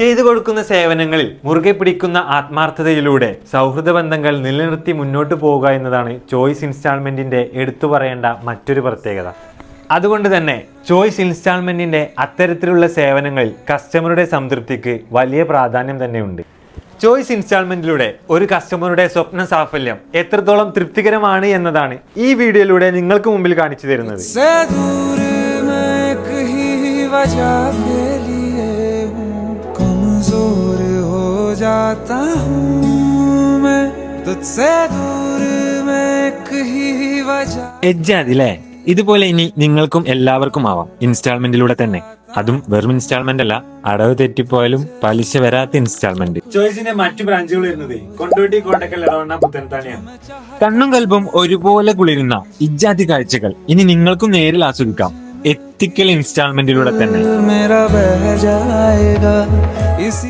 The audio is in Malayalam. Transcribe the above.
ചെയ്തു കൊടുക്കുന്ന സേവനങ്ങളിൽ മുറുകെ പിടിക്കുന്ന ആത്മാർത്ഥതയിലൂടെ സൗഹൃദ ബന്ധങ്ങൾ നിലനിർത്തി മുന്നോട്ട് പോവുക എന്നതാണ് ചോയ്സ് ഇൻസ്റ്റാൾമെന്റിന്റെ എടുത്തു പറയേണ്ട മറ്റൊരു പ്രത്യേകത. അതുകൊണ്ട് തന്നെ ചോയ്സ് ഇൻസ്റ്റാൾമെന്റിന്റെ അത്തരത്തിലുള്ള സേവനങ്ങളിൽ കസ്റ്റമറുടെ സംതൃപ്തിക്ക് വലിയ പ്രാധാന്യം തന്നെയുണ്ട്. ചോയ്സ് ഇൻസ്റ്റാൾമെന്റിലൂടെ ഒരു കസ്റ്റമറുടെ സ്വപ്ന സാഫല്യം എത്രത്തോളം തൃപ്തികരമാണ് എന്നതാണ് ഈ വീഡിയോയിലൂടെ നിങ്ങൾക്ക് മുമ്പിൽ കാണിച്ചു തരുന്നത്. जाता हूँ मैं तुझसे दूर मैं कहीं वजह എജ്ജാതില്ലേ ഇതുപോലെ ഇനി നിങ്ങൾക്കും എല്ലാവർക്കും ആവാം ഇൻസ്റ്റാൾമെന്റിലൂടെ തന്നെ അതും വെറും ഇൻസ്റ്റാൾമെന്റ് അല്ല അടവ് തെറ്റിപ്പോയാലും പലിശ വരാത്ത ഇൻസ്റ്റാൾമെന്റ് ചോയ്സിന്റെ മറ്റു ബ്രാഞ്ചുകൾ വരുന്നത് കൊണ്ടോട്ടി കോട്ടക്കൽ ഇടവണ്ണ പുത്തനത്താണിയാണ് കണ്ണും കൽബും ഒരുപോലെ കുളിരുന്ന ഇജ്ജാതി കാഴ്ചകൾ ഇനി നിങ്ങൾക്കും നേരിൽ ആസ്വദിക്കാം എത്തിക്കൽ ഇൻസ്റ്റാൾമെന്റിലൂടെ തന്നെ मेरा बह जाएगा इसी